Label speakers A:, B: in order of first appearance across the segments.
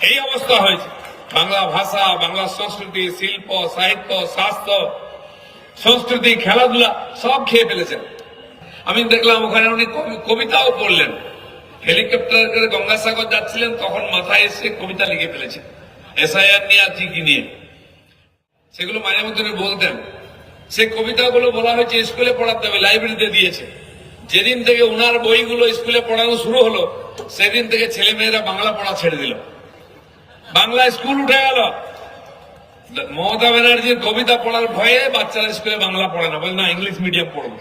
A: এই অবস্থা হয়েছে। বাংলা ভাষা, বাংলা সংস্কৃতি, শিল্প, সাহিত্য, স্বাস্থ্য, সংস্কৃতি, খেলাধুলা, সব খেয়ে ফেলেছেন। আমি দেখলাম ওখানে উনি কবি- কবিতাও পড়লেন। হেলিকপ্টার করে গঙ্গাসাগর যাচ্ছিলেন, তখন মাথায় এসে কবিতা লিখে ফেলেছেন। এসআইআর নিয়ে আর কি নিয়ে? সেগুলো মাঝে মধ্যে বলতেন। সেই কবিতাগুলো বলা হয়েছে, স্কুলে পড়াতে হবে, লাইব্রেরিতে দিয়েছে। যেদিন থেকে উনার বইগুলো স্কুলে পড়ানো শুরু হলো, সেদিন থেকে ছেলে মেয়েরা বাংলা পড়া ছেড়ে দিল। বাংলা স্কুল উঠে গেল। মমতা ব্যানার্জির কবিতা পড়ার ভয়ে বাচ্চারা স্কুলে বাংলা পড়ে না। বলে না, ইংলিশ মিডিয়াম পড়বে।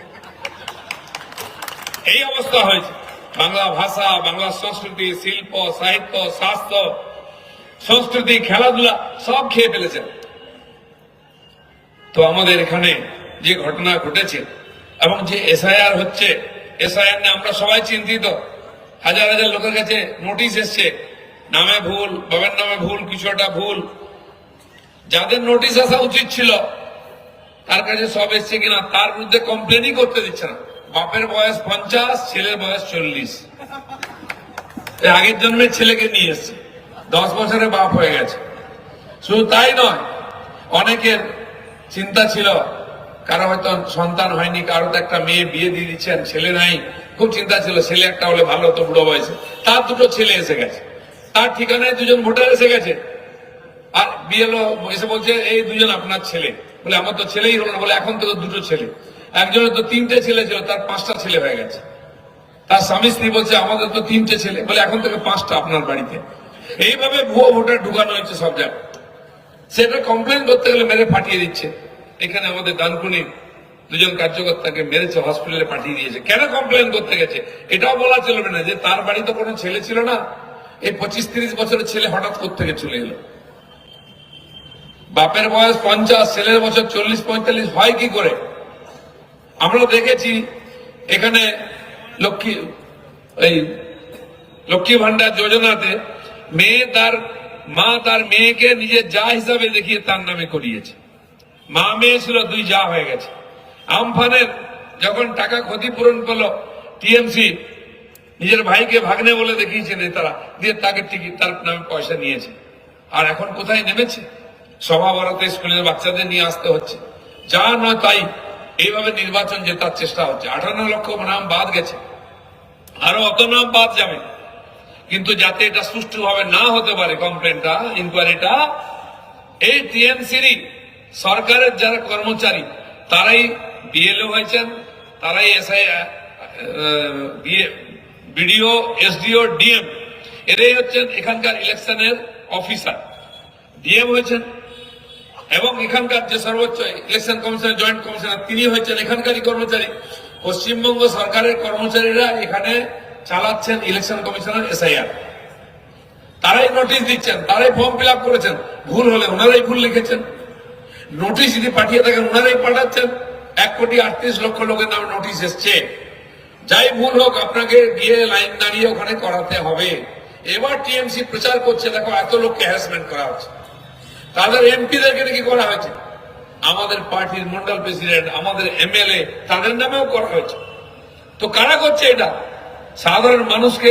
A: এই অবস্থা হয়েছে। বাংলা ভাষা, বাংলা সংস্কৃতি, শিল্প, সাহিত্য, স্বাস্থ্য, সংস্কৃতি, খেলাধুলা, সব খেয়ে ফেলেছেন তো আমাদের এখানে যে ঘটনা ঘটেছে এবং যে এসআইআর হচ্ছে, এসআইআর নিয়ে আমরা সবাই চিন্তিত। হাজার হাজার লোকের কাছে নোটিশ এসছে। নামে ভুল, বাবার নামে ভুল, কিছু একটা ভুল। যাদের নোটিশ আসা উচিত ছিল, তার কাছে সব এসছে কিনা, তার বিরুদ্ধে কমপ্লেনই করতে দিচ্ছে না। বাপের বয়স পঞ্চাশ, ছেলের বয়স চল্লিশ। আগের জন্মের ছেলেকে নিয়ে এসছে। দশ বছরে বাপ হয়ে গেছে। শুধু তাই নয়, অনেকের চিন্তা ছিল, কারও হয়তো সন্তান হয়নি কারও তো একটা মেয়ে বিয়ে দিয়ে দিচ্ছেন, ছেলে নাই, খুব চিন্তা ছিল, ছেলে একটা হলে ভালো হতো, বুড়ো বয়সে। তার দুটো ছেলে এসে গেছে। তার ঠিকানায় দুজন ভোটার এসে গেছে। আর বিএলও এসে বলছে, এই দুজন আপনার ছেলে। বলে, আমার তো ছেলেই হলো না। বলে, এখন তো দুটো ছেলে। একজনের তো তিনটে ছেলে ছিল, তার পাঁচটা ছেলে হয়ে গেছে। তার স্বামী স্ত্রী বলছে, আমাদের তো তিনটে ছেলে। বলে, এখন থেকে পাঁচটা আপনার বাড়িতে। এইভাবে ভুয়ো ভোটার ঢুকানো হয়েছে সব জায়গায়। সেটা কমপ্লেন করতে গেলে মেরে পাঠিয়ে দিচ্ছে। এখানে আমাদের দানকুনি দুজন কার্যকর্তাকে মেরেছে হসপিটালে পাঠিয়ে দিয়েছে। কেন কমপ্লেন করতে গেছে? এটাও বলা চলবে না যে, তার বাড়ি তো কোনো ছেলে ছিল না। এই পঁচিশ তিরিশ বছরের ছেলে হঠাৎ থেকে চলে এলো? বাপের বয়স পঞ্চাশ, ছেলের বছর চল্লিশ, পঁয়তাল্লিশ, হয় কি করে? আমরা দেখেছি, এখানে লক্ষ্মী, এই লক্ষ্মী ভান্ডার যোজনাতে মেয়ে তার, মা তার মেয়েকে নিজের যা হিসাবে দেখিয়ে তার নামে করিয়েছে। মা মেয়ে ছিল, দুই যা হয়ে গেছে। আমফানের যখন টাকা ক্ষতিপূরণ পেল টিএমসি নিজের ভাইকে ভাগ্নে বলে দেখিয়েছে নেতারা, দিয়ে তাকে টিকিট, তার নামে পয়সা নিয়েছে। আর এখন কোথায় নেমেছে? সভা বরাতে স্কুলের বাচ্চাদের নিয়ে আসতে হচ্ছে। যা নয় তাই এইভাবে নির্বাচন জেতার চেষ্টা হচ্ছে। আঠান্ন লক্ষ নাম বাদ গেছে। আরও অত নাম বাদ যাবে। কিন্তু যাতে এটা সুষ্ঠুভাবে না হতে পারে কমপ্লেনটা ইনকোয়ারিটা এই টিএমসিরই সরকারের যারা কর্মচারী, তারাই বিএলও হয়েছেন, তারাই এসআই বিডিও, এসডিও, ডিএম, এরাই হচ্ছেন এখানকার ইলেকশনের অফিসার। ডিএম হয়েছেন এবং এখানকার যে সর্বোচ্চ ইলেকশন কমিশনের, জয়েন্ট কমিশনার, তিনি হয়েছেন এখানকারই কর্মচারী। পশ্চিমবঙ্গ সরকারের কর্মচারীরা এখানে চালাচ্ছেন ইলেকশন কমিশনার এসআইআর। তারাই নোটিশ দিচ্ছেন, তারাই ফর্ম ফিল করেছেন, ভুল হলে ওনারাই ভুল লিখেছেন। নোটিশ যদি পাঠিয়ে থাকেন, ওনারাই পাঠাচ্ছেন। এক কোটি আটত্রিশ লক্ষ লোকের নামে নোটিশ এসছে। যাই ভুল হোক, আপনাকে গিয়ে লাইন দাঁড়িয়ে ওখানে করাতে হবে। এবার টিএমসি প্রচার করছে, দেখো, এত লোককে হ্যারাসমেন্ট করা হচ্ছে। তাদের এমপিদেরকে নাকি করা হয়েছে? আমাদের পার্টির মন্ডল প্রেসিডেন্ট, আমাদের এমএলএ, তাদের নামেও করা হয়েছে। তো কারা করছে এটা? সাধারণ মানুষকে